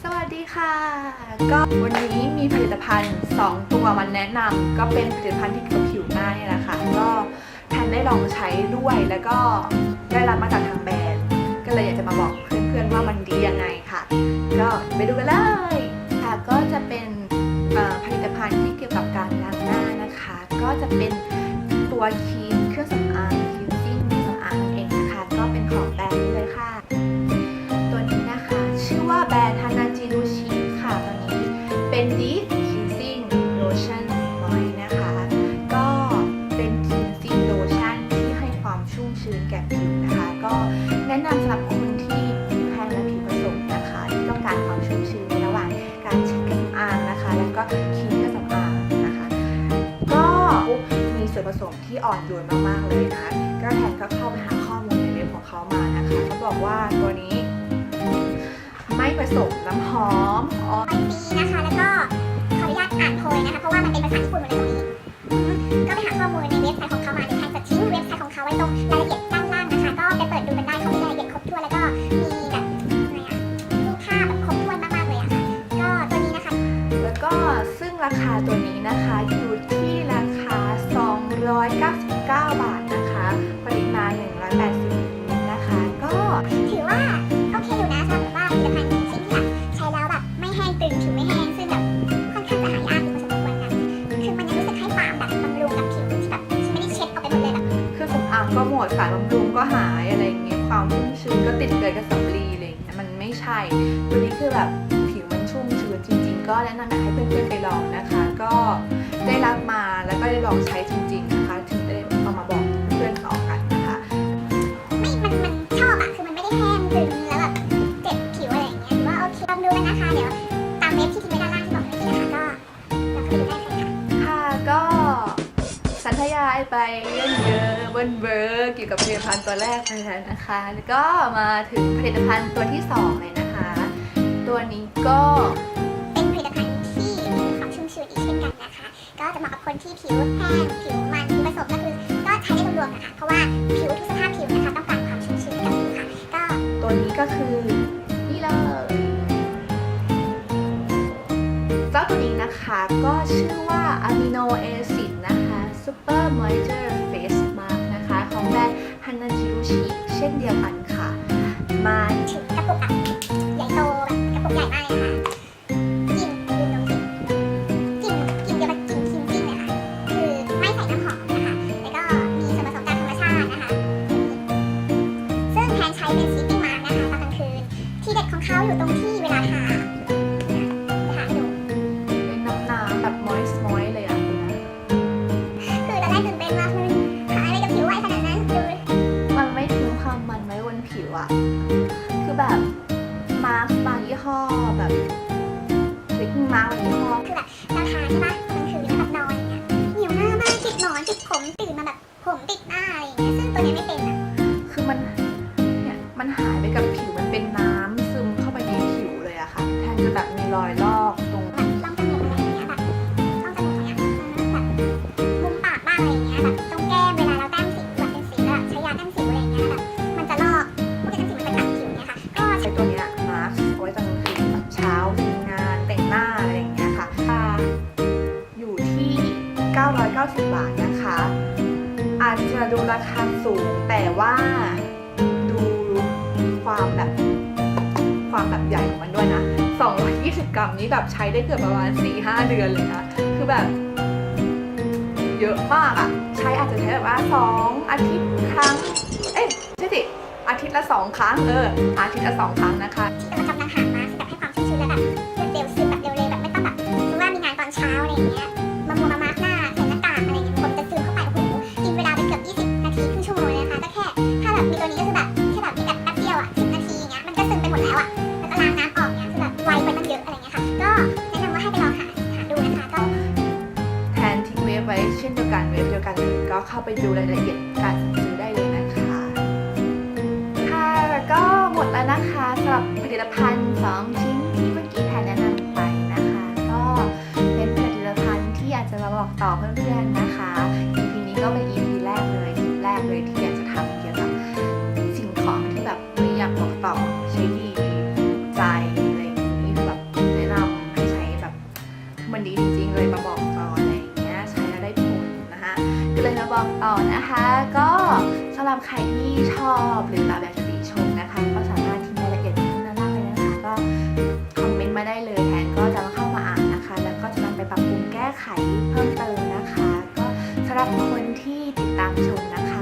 สวัสดีค่ะ ก็วันนี้มีผลิตภัณฑ์ 2 ตัวมาแนะนำก็เป็นผลิตภัณฑ์ที่เกี่ยวกับผิวหน้าเนี่ยแหละค่ะ ก็แทนได้ลองใช้ด้วยแล้วก็ได้รับมาจากทางแบรนด์ก็เลยอยากจะมาบอกเพื่อนๆว่ามันดียังไงค่ะ ก็ไปดูกันเลยค่ะก็จะเป็นผลิตภัณฑ์ที่เกี่ยวกับการล้างหน้านะคะ ก็จะเป็นตัวครีมเครื่องสำอางครีมซิ่งเครื่องสำอางเองนะคะ ก็เป็นของแบรนด์นี้เลยค่ะ อ่อนโยนมากๆเลยนะก็แพทก็เข้าไปหาข้อมูลในเว็บของเขามานะคะเขาบอกว่าตัวนี้ ไม่ผสมน้ำหอมออไปฟรีนะคะแล้วก็ขออนุญาตอ่านโพยนะคะเพราะว่ามันเป็นภาษาญี่ปุ่นหมดเลยตรงนี้ ก็ไปหาข้อมูลในเว็บไซต์ของเขามาเดี๋ยวแทจะทิ้งเว็บไซต์ของเขาไว้ตรงรายละเอียดด้านล่างนะคะ ก็ไปเปิดดูกันได้เขามีรายละเอียดครบถ้วนแล้วก็มีแบบอะไรอะรูปภาพแบบครบถ้วนมากๆเลยอะค่ะก็ตัวนี้นะคะ แล้วก็ซึ่งราคาตัวนี้นะคะอยู่ที่ 299 บาทนะคะปริมาณ180มิลลิลิตรนะคะ ก็ถือว่าโอเคอยู่นะสำหรับว่าผลิตภัณฑ์ชิ้นที่แบบใช้แล้วแบบไม่แห้งตึงผิวไม่แห้งซึ่งแบบค่อนข้างจะหายากอยู่พอสมควรนะคือมันยังรู้สึกให้ความแบบบำรุงกับผิวที่แบบไม่ได้เช็ดออกไปหมดเลยแบบเครื่องสำอางก็หมดสารบำรุงก็หายอะไรอย่างเงี้ยความชุ่มชื้นก็ติดเลยกับสำลีอะไรอย่างเงี้ยมันไม่ใช่ตัวนี้คือแบบผิวมันชุ่มชื้นจริง ๆ ก็แนะนำให้เพื่อนๆไปลองนะคะ ก็ได้รับมาแล้วก็ได้ลองใช้จริง ๆ เรื่องเยอะเบิ้ลเบอร์เกี่ยวกับผลิตภัณฑ์ตัวแรกไปแล้วนะคะ แล้วก็มาถึงผลิตภัณฑ์ตัวที่สองเลยนะคะ ตัวนี้ก็เป็นผลิตภัณฑ์ที่มีความชุ่มชื้นอีกเช่นกันนะคะ ก็จะเหมาะกับคนที่ผิวแห้งผิวมันผิวผสมก็คือก็ใช้ได้รวมๆนะคะเพราะว่าผิวทุกสภาพผิวนะคะต้องการความชุ่มชื้นกับผิวค่ะก็ตัวนี้ก็คือนี่เลยเจ้าตัวนี้นะคะก็ชื่อว่า Amino Acid นะคะ Super Moisture Face m a s นะคะ ของแบรนด์ฮันนาจิรุชิเช่นเดียวกันค่ะ มาถึงกระปุกอะ มาร์คบางยี่ห้อแบบฟิกมาร์คบางยี่ห้อคือแบบเราทาใช่ปะมันกลางคืนแบบนอนอย่างเงี้ยเหนียวหน้ามากติดหมอนติดผมตื่นมาแบบผมติดหน้าอะไรอย่างเงี้ยซึ่งตัวเนี้ยไม่เป็นนะ 990 บาทนะคะ อาจจะดูราคาสูงแต่ว่าดูความแบบความแบบใหญ่ของมันด้วยนะ 220 กรัมนี้แบบใช้ได้เกือบประมาณ 4-5 เดือนเลยนะ คือแบบ เยอะมากอะใช้อาจจะใช้แบบว่า 2 อาทิตย์ครั้ง เอ้ยใช่สิอาทิตย์ละ 2 ครั้งเอออาทิตย์ละ 2 ครั้งนะคะที่กำลังกำลังหามาแบบให้ความชุ่มชื้นแล้วแบบรวดเร็วซึมแบบเร็วๆแบบไม่ต้องแบบสมมติว่ามีงานตอนเช้าอะไรอย่างเงี้ย ไปดูรายละเอียดการสั่งซื้อได้เลยนะคะ ค่ะก็หมดแล้วนะคะสำหรับผลิตภัณฑ์ 2 ชิ้นที่เมื่อกี้แทนแนะนำไปนะคะ ก็เป็นผลิตภัณฑ์ที่อยากจะมาบอกต่อเพื่อนๆนะคะ EP นี้ก็เป็น EP แรกเลยคลิปแรกเลยที่ รับใครที่ชอบหรือเราอยากจะติชมนะคะ ก็สามารถทิ้งรายละเอียดที่ด้านล่างเลยนะคะ ก็คอมเมนต์มาได้เลยแทนก็จะมาเข้ามาอ่านนะคะ แล้วก็จะนำไปปรับปรุงแก้ไขเพิ่มเติมนะคะ ก็สำหรับคนที่ติดตามชมนะคะ